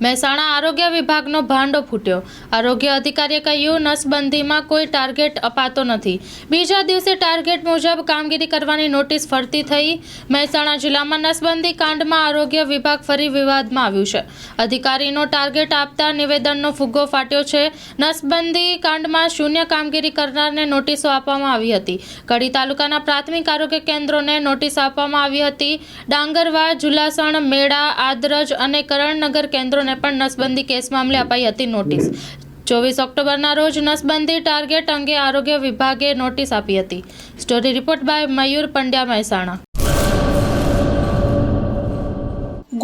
મહેસાણા આરોગ્ય વિભાગનો ભાંડો ફૂટ્યો. આરોગ્ય અધિકારીએ કહ્યું, નસબંધીમાં કોઈ ટાર્ગેટ અપાતો નથી. બીજા દિવસે ટાર્ગેટ મુજબ કામગીરી કરવાની નોટિસ ફરતી થઈ. મહેસાણા જિલ્લામાં નસબંધી કાંડમાં આરોગ્ય વિભાગ ફરી વિવાદમાં આવ્યું છે. અધિકારીનો ટાર્ગેટ આપતા નિવેદનનો ફુગ્ગો ફાટ્યો છે. નસબંધી કાંડમાં શૂન્ય કામગીરી કરનારને નોટિસો આપવામાં આવી હતી. કડી તાલુકાના પ્રાથમિક આરોગ્ય કેન્દ્રોને નોટિસ આપવામાં આવી હતી. ડાંગરવા, જુલાસણ, મેળા, આદરજ અને કરણનગર કેન્દ્રોને પણ નસબંધી કેસ મામલે અપાઈ હતી નોટિસ. ચોવીસ ઓક્ટોબરના રોજ નસબંધી ટાર્ગેટ અંગે આરોગ્ય વિભાગે નોટિસ આપી હતી. Story report by Mayur Pandya Mehsana.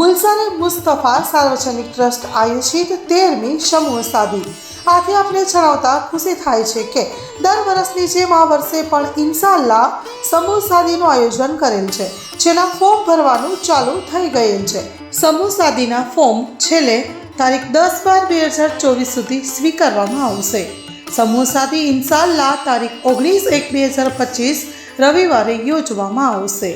ગુલસાને Mustafa સાર્વજનિક ટ્રસ્ટ આયોજિત તેરમી સમૂહ સાદી આથી આપણે જણાવતા ખુશી થાય છે કે દર વર્ષની જેમ આ વર્ષે પણ ઇન્શાલ્લાહ સમૂહ સાદીનું આયોજન કરેલ છે, જેના ફોર્મ ભરવાનું ચાલુ થઈ ગયેલ છે. સમૂહ સાદીના ફોર્મ છેલ્લે તારીખ દસ બાર બે હજાર ચોવીસ સુધી સ્વીકારવામાં આવશે. સમૂહ સાદી ઇન્શાલ્લાહ તારીખ ઓગણીસ એક બે હજાર પચીસ રવિવારે યોજવામાં આવશે.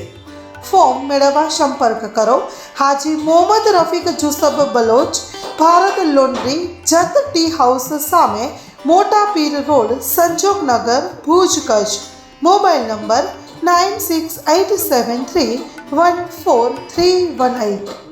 ફોર્મ મેળવવા સંપર્ક કરો. હાજી મોહમ્મદ રફીક જુસબ બલોચ, ભારત લોન્ડ્રી, જત ટી હાઉસ સામે મોટા Pir road Sanjognagar Bhuj Kutch. Mobile number 9687314318.